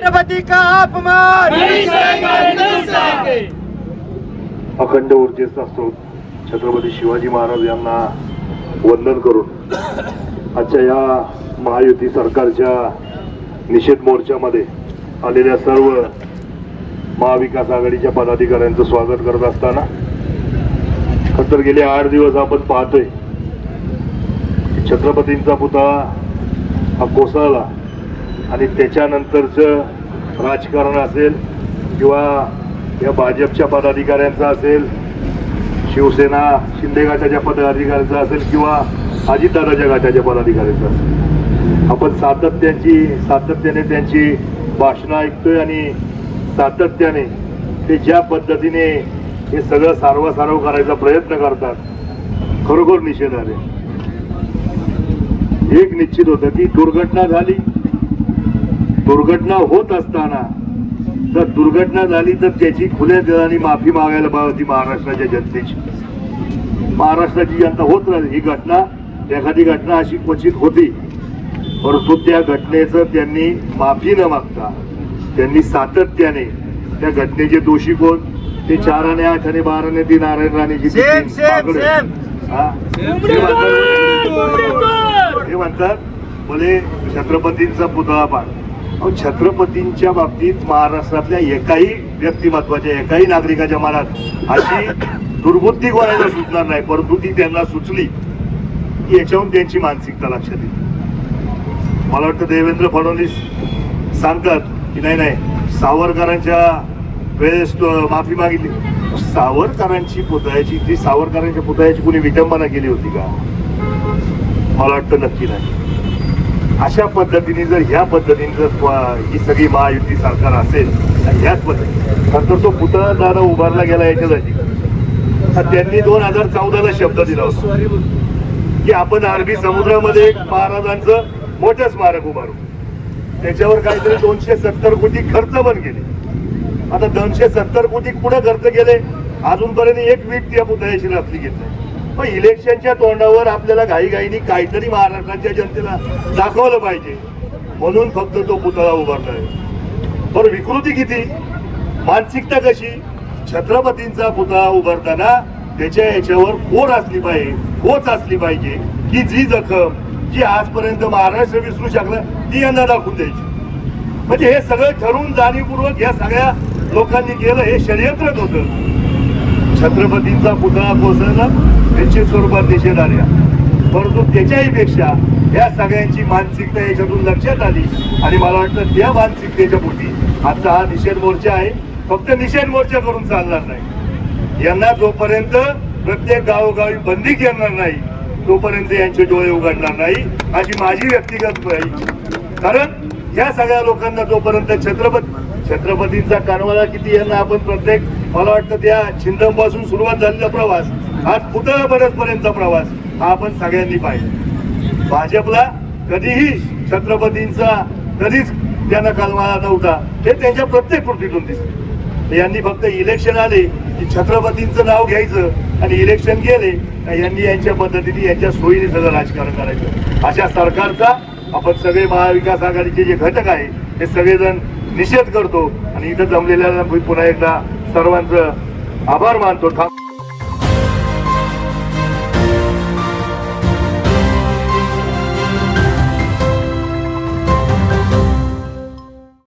छत्रपति का अपमान? अखंड ऊर्जेचा स्रोत छत्रपती शिवाजी महाराज यांना वंदन करून आजच्या या महायुती सरकारच्या निषेध मोर्चामध्ये आलेल्या सर्व महाविकास आघाडीच्या पदाधिकाऱ्यांचं स्वागत करत असताना खरं गेले आठ दिवस आपण पाहतोय छत्रपतींचा पुतळा हा कोसळला. आणि त्याच्यानंतरचं राजकारण असेल किंवा या भाजपच्या पदाधिकाऱ्यांचं असेल शिवसेना शिंदे गटाच्या पदाधिकाऱ्यांचं असेल किंवा अजितदादाच्या गटाच्या पदाधिकाऱ्यांचं असेल. आपण सातत्याची सातत्याने त्यांची भाषणं ऐकतोय आणि सातत्याने ते ज्या पद्धतीने हे सगळं सारवासारव करायचा प्रयत्न करतात खरोखर निषेध आले एक निश्चित होतं की दुर्घटना झाली दुर्घटना होत असताना जर दुर्घटना झाली तर त्याची खुल्या दिलाने माफी मागायला पाहिजे होती महाराष्ट्राच्या जनतेची. महाराष्ट्राची जनता होत राहिली ही घटना एखादी घटना अशी क्वचित होती. परंतु त्या घटनेचं त्यांनी माफी न मागता त्यांनी सातत्याने त्या घटनेचे दोषी कोण? ते चार आणि आठ आणि बारा आणि ती नारायण राणेची हा? म्हणतात- बोले छत्रपतींचा पुतळा अहो छत्रपतींच्या बाबतीत महाराष्ट्रातल्या एकाही व्यक्तिमत्वाच्या एकाही नागरिकाच्या मनात अशी दुर्बुद्धी कोणाला सुचणार नाही परंतु ती त्यांना सुचली की याच्याहून त्यांची मानसिकता लक्षात येते. मला वाटतं देवेंद्र फडणवीस सांगतात की नाही नाही सावरकरांच्या वेळेस माफी मागितली. सावरकरांची पुतळ्याची ती सावरकरांच्या पुतळ्याची कुणी विटंबना केली होती का? मला वाटतं नक्की नाही. अशा पद्धतीने जर ह्या पद्धतीने जर ही सगळी महायुती सरकार असेल ह्याच पद्धतीने. नंतर तो पुतळा दादा उभारला गेला याच्यासाठी. त्यांनी दोन हजार चौदाला शब्द दिला होता. की आपण अरबी समुद्रामध्ये एक महाराजांचं मोठं स्मारक उभारू. त्याच्यावर काहीतरी दोनशे सत्तर कोटी खर्च पण गेले आता दोनशे सत्तर कोटी पुढे खर्च केले? अजूनपर्यंत एक वीट त्या पुतळ्याशी रचली घेत पण इलेक्शनच्या तोंडावर आपल्याला घाईघाईनी काहीतरी महाराष्ट्राच्या जनतेला दाखवलं पाहिजे. म्हणून फक्त तो पुतळा उभारलाय पण विकृती किती? मानसिकता कशी? छत्रपतींचा पुतळा उभारताना त्याच्या याच्यावर कोण असली पाहिजे? खोच असली पाहिजे? की जी जखम जी आजपर्यंत महाराष्ट्र विसरू शकला ती यांना दाखवून द्यायची. म्हणजे हे सगळं ठरवून जाणीवपूर्वक या सगळ्या लोकांनी केलं हे षडयंत्रच होतं छत्रपतींचा पुतळा कोसळला निश्चित स्वरूपात निषेध आल्या परंतु त्याच्याही पेक्षा या सगळ्यांची मानसिकता याच्यातून लक्षात आली. आणि मला वाटतं त्या मानसिकतेच्या पोटी आजचा हा निषेध मोर्चा आहे. फक्त निषेध मोर्चा करून चालणार नाही. यांना जोपर्यंत प्रत्येक गावोगावी बंदी करणार नाही तोपर्यंत यांचे डोळे उघडणार नाही. अशी माझी व्यक्तिगत कारण या सगळ्या लोकांना जोपर्यंत छत्रपती छत्रपतींचा कानवाला किती यांना आपण प्रत्येक मला वाटतं त्या छिंदमपासून सुरुवात झालेला प्रवास. आज पुतळापर्यंतचा प्रवास हा आपण सगळ्यांनी पाहिजे भाजपला कधीही छत्रपतींचा कधीच त्यांना कालमाला नव्हता हे त्यांच्या प्रत्येक कृतीतून दिसते यांनी फक्त इलेक्शन आले की छत्रपतींचं नाव घ्यायचं आणि इलेक्शन गेले यांनी यांच्या पद्धतीने यांच्या सोयीने सगळं राजकारण करायचं. अशा सरकारचा आपण सगळे महाविकास आघाडीचे जे घटक आहे हे सगळेजण निषेध करतो आणि इथं जमलेल्या पुन्हा एकदा सर्वांचं आभार मानतो. थांब